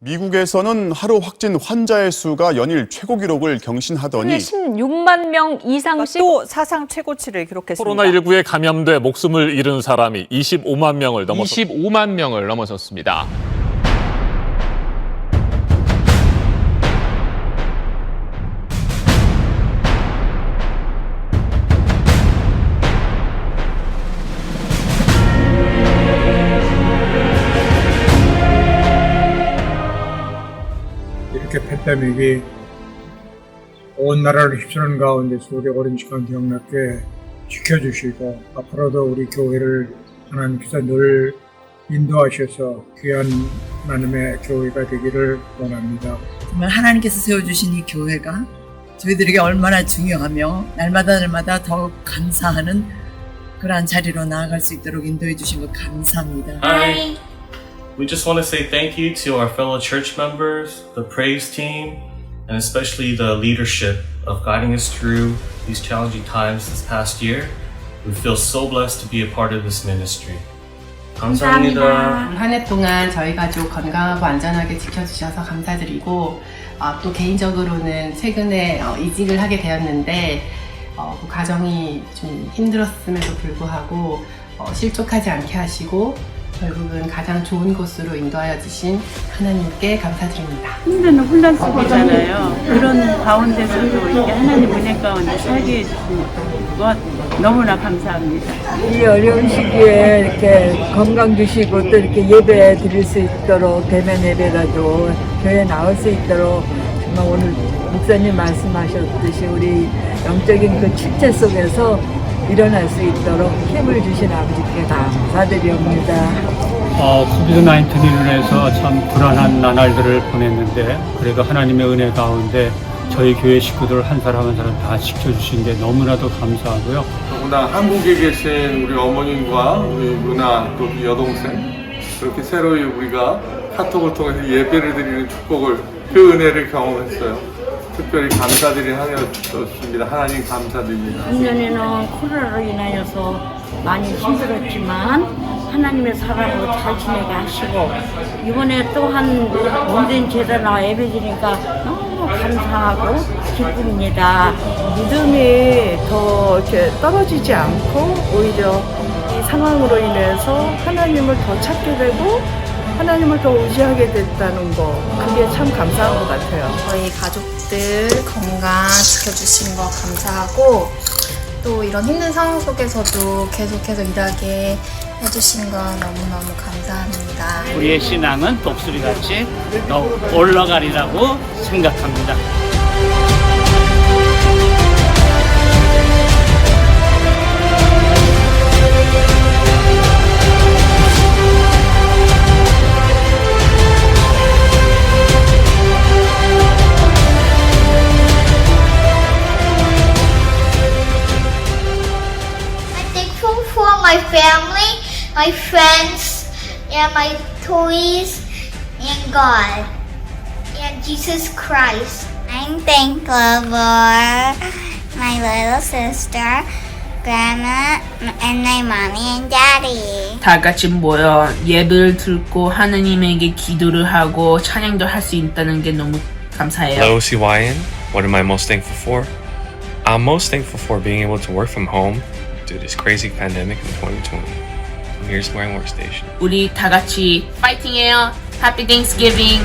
미국에서는 하루 확진 환자의 수가 연일 최고 기록을 경신하더니 16만 명 이상씩 또 사상 최고치를 기록했습니다. 코로나19에 감염돼 목숨을 잃은 사람이 25만 명을 넘어섰 25만 명을 넘어섰습니다. 팬데믹이 온 나라를 휩쓰는 가운데서 우리 오랜 시간 기억나게 지켜주시고 앞으로도 우리 교회를 하나님께서 늘 인도하셔서 귀한 하나님의 교회가 되기를 원합니다. 정말 하나님께서 세워주신 이 교회가 저희들에게 얼마나 중요하며 날마다 날마다 더 감사하는 그러한 자리로 나아갈 수 있도록 인도해 주신 것 감사합니다. Hi. We just want to say thank you to our fellow church members, the praise team, and especially the leadership of guiding us through these challenging times this past year. We feel so blessed to be a part of this ministry. 감사합니다. 한 해 동안 저희 가족 건강하고 안전하게 지켜주셔서 감사드리고 아, 또 개인적으로는 최근에 어, 이직을 하게 되었는데 어, 그 과정이 좀 힘들었음에도 불구하고 어, 실족하지 않게 하시고 결국은 가장 좋은 곳으로 인도하여 주신 하나님께 감사드립니다. 힘든 혼란 속이잖아요. 그런 가운데서도 이렇게 하나님 은혜 가운데 살게 해주신 것 너무나 감사합니다. 이 어려운 시기에 이렇게 건강 주시고 또 이렇게 예배 드릴 수 있도록 대면 예배라도 교회 나올 수 있도록 정말 오늘 목사님 말씀하셨듯이 우리 영적인 그 축제 속에서 일어날 수 있도록 힘을 주신 아버지께 감사드립니다. 어, 코비드 19로 인해서 참 불안한 나날들을 보냈는데 그래도 하나님의 은혜 가운데 저희 교회 식구들 한 사람 한 사람 다 지켜주신 게 너무나도 감사하고요. 더구나 한국에 계신 우리 어머님과 우리 누나 또 여동생 그렇게 새로이 우리가 카톡을 통해서 예배를 드리는 축복을 그 은혜를 경험했어요. 특별히 감사드리는 한 해였습니다. 하나님 감사드립니다. 작년에는 코로나로 인하여서 많이 힘들었지만 하나님의 사랑으로 잘 지내게 하시고 이번에 또한 몸된 제자나 예배지니까 너무 감사하고 기쁩니다. 믿음이 더 이렇게 떨어지지 않고 오히려 이 상황으로 인해서 하나님을 더 찾게 되고 하나님을 더 의지하게 됐다는 거 그게 참 감사한 것 같아요. 저희 가족들 건강 지켜주신 거 감사하고 또 이런 힘든 상황 속에서도 계속해서 일하게 해주신 거 너무너무 감사합니다. 우리의 신앙은 독수리같이 올라가리라고 생각합니다. my family, my friends, and my toys, and God, and Jesus Christ. I'm thankful for my little sister, grandma, and my mommy and daddy. 다 같이 모여 예배를 듣고 하나님에게 기도를 하고 찬양도 할 수 있다는 게 너무 감사해요. Hello, CYN. What am I most thankful for? I'm most thankful for being able to work from home through this crazy pandemic in 2020. And here's my workstation. 우리 다 같이 파이팅해요. Happy Thanksgiving.